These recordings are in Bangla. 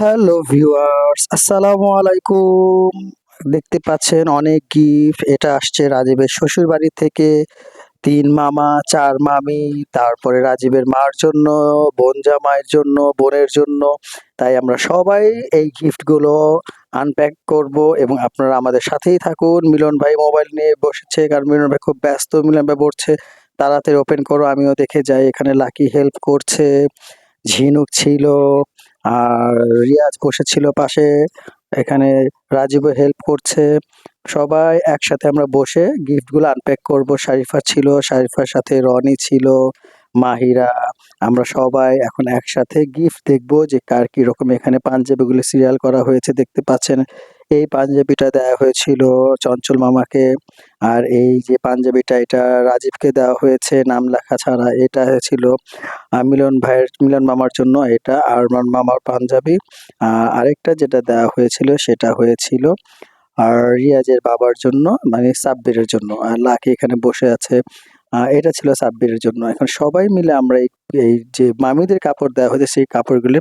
হ্যালো ভিউয়ার্স আসসালামু আলাইকুম দেখতে পাচ্ছেন অনেক গিফট এটা আসছে রাজীবের শ্বশুর বাড়ি থেকে। তিন মামা, চার মামি, তারপরে রাজীবের মার জন্য, বোন জামাইয়ের জন্য, বোনের জন্য। তাই আমরা সবাই এই গিফটগুলো আনপ্যাক করব এবং আপনারা আমাদের সাথেই থাকুন। মিলন ভাই মোবাইল নিয়ে বসেছে, কারণ মিলন ভাই খুব ব্যস্ত, মিলন ভাই বলছে তাড়াতাড়ি ওপেন করো, আমিও দেখে যাই, এখানে লাকি হেল্প করছে। ঝিনুক ছিল। আর রিয়াজ বসেছিল পাশে, এখানে রাজীবও হেল্প করছে। সবাই একসাথে আমরা বসে গিফটগুলো আনপ্যাক করব। শারিফা ছিল, শারিফার সাথে রনি ছিল, মাহিরা, আমরা সবাই এখন একসাথে গিফট দেখব যে কার কি রকম এখানে পাঞ্জাবিগুলো সিরিয়াল করা হয়েছে দেখতে পাচ্ছেন। এই পাঞ্জাবিটা দেওয়া হয়েছিল চঞ্চল মামাকে। আর এই যে পাঞ্জাবিটা, এটা রাজীবকে দেওয়া হয়েছে, নাম লেখা ছাড়া। এটা হয়েছিল মিলন ভাইয়ের, মিলন মামার জন্য এটা। আর আমার মামার পাঞ্জাবি আরেকটা যেটা দেওয়া হয়েছিল, সেটা হয়েছিল, আর রিয়াজের বাবার জন্য মানে সাব্বিরের জন্য। আর লাকি এখানে বসে আছে। এটা ছিল সাব্বিরের জন্য। এখন সবাই মিলে আমরা এই এই যে মামিদের কাপড় দেওয়া হয়েছে, সেই কাপড়গুলো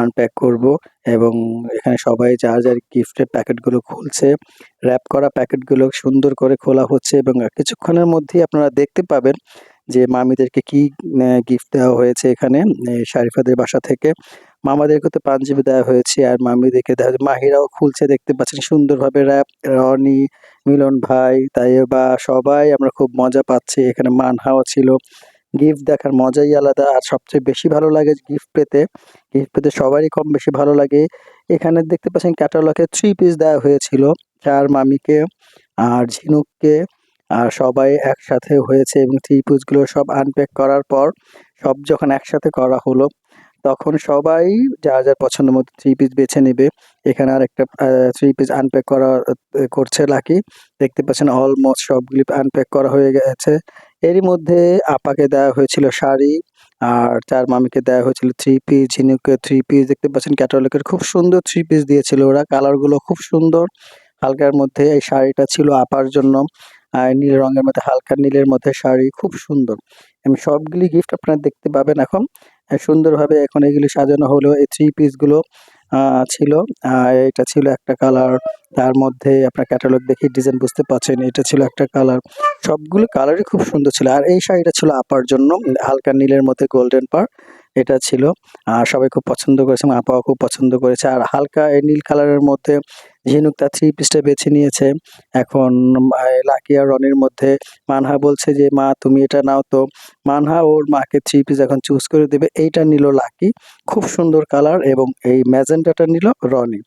আনপ্যাক করব এবং এখানে সবাই যার যার গিফটের প্যাকেটগুলো খুলছে র্যাপ করা প্যাকেটগুলো সুন্দর করে খোলা হচ্ছে এবং কিছুক্ষণের মধ্যেই আপনারা দেখতে পাবেন যে মামিদেরকে কি গিফট দেওয়া হয়েছে এখানে শারিফাদের বাসা থেকে। মামাদেরকে তো পাঞ্জাবি দেওয়া হয়েছে আর মামিদেরকে দেওয়া হয়েছে। মাহিরাও খুলছে, দেখতে পাচ্ছেন সুন্দরভাবে র্যাপ রনি, মিলন ভাই তাই বা সবাই আমরা খুব মজা পাচ্ছি। এখানে মানহাও ছিল। গিফট দেখার মজাই আলাদা। আর সবচেয়ে বেশি ভালো লাগে গিফট পেতে গিফট পেতে সবারই কম বেশি ভালো লাগে। এখানে দেখতে পাচ্ছেন ক্যাটালগে থ্রি পিস দেওয়া হয়েছিল, চার মামিকে আর ঝিনুককে। আর সবাই একসাথে হয়েছে এবং থ্রি পিসগুলো সব আনপ্যাক করার পর, সব যখন একসাথে করা হলো, তখন সবাই যার যার পছন্দ মতো থ্রি পিস বেছে নেবে। এখানে আর একটা থ্রি পিস আনপ্যাক করা করছে লাকি। দেখতে পাচ্ছেন অলমোস্ট সবগুলি আনপ্যাক করা হয়ে গেছে। এরই মধ্যে আপাকে দেওয়া হয়েছিল শাড়ি, আর চার মামিকে দেওয়া হয়েছিল থ্রি পিস ঝিনুকে থ্রি পিস দেখতে পাচ্ছেন ক্যাটালগের খুব সুন্দর থ্রি পিস দিয়েছিল ওরা। কালারগুলো খুব সুন্দর। হালকার মধ্যে এই শাড়িটা ছিল আপার জন্য। নীল রঙের মধ্যে, হালকা নীলের মধ্যে শাড়ি খুব সুন্দর। এবং সবগুলি গিফট আপনারা দেখতে পাবেন এখন। সুন্দরভাবে এখন এগুলি সাজানো হলো। এই থ্রি পিসগুলো ছিল। এটা ছিল একটা কালার তার মধ্যে আপনার ক্যাটালগ দেখে ডিজাইন বুঝতে পারছেন, এটা ছিল একটা কালার সবগুলো কালারই খুব সুন্দর ছিল। আর এই শাড়িটা ছিল আপার জন্য, হালকা নীলের মধ্যে গোল্ডেন পার এটা ছিল। আর সবাই খুব পছন্দ করেছে আপাও খুব পছন্দ করেছে। আর হালকা এই নীল কালারের মধ্যে ঝিনুক তার থ্রি পিসটা বেছে নিয়েছে। এখন লাকি আর রনির মধ্যে মানহা বলছে যে, মা, তুমি এটা নাও তো। মানহা ওর মাকে থ্রি পিস এখন চুজ করে দেবে। এইটা নিল লাকি, খুব সুন্দর কালার এবং এই ম্যাজেন্টাটা নিল রনি।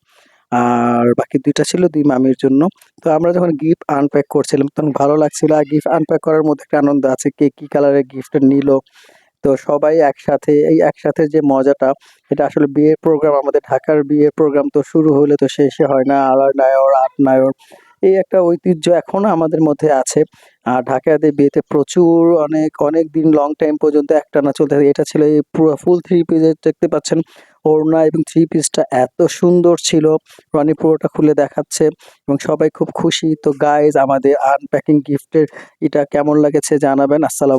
আর বাকি দুইটা ছিল দুই মামির জন্য। তো আমরা যখন গিফট আনপ্যাক করছিলাম, তখন ভালো লাগছিল। আর গিফট আনপ্যাক করার মধ্যে একটা আনন্দ আছে, কে কী কালারের গিফট নিল। তো সবাই একসাথে, এই একসাথে যে মজাটা, এটা আসলে বিয়ের প্রোগ্রাম আমাদের ঢাকার বিয়ে প্রোগ্রাম তো শুরু হলে তো শেষে হয় না, আড়াই নায়র, আট নায়র। এই একটা ঐতিহ্য এখনও আমাদের মধ্যে আছে। আর ঢাকাতে বিয়েতে প্রচুর অনেক অনেক দিন লং টাইম পর্যন্ত একটানা চলতে থাকে। এটা ছিল এই পুরো ফুল থ্রি পিস দেখতে পাচ্ছেন, ওড়না এবং থ্রি পিসটা এত সুন্দর ছিল। রনি পুরোটা খুলে দেখাচ্ছে এবং সবাই খুব খুশি। তো গাইজ আমাদের আনপ্যাকিং গিফটের এটা কেমন লাগেছে জানাবেন। আসসালাম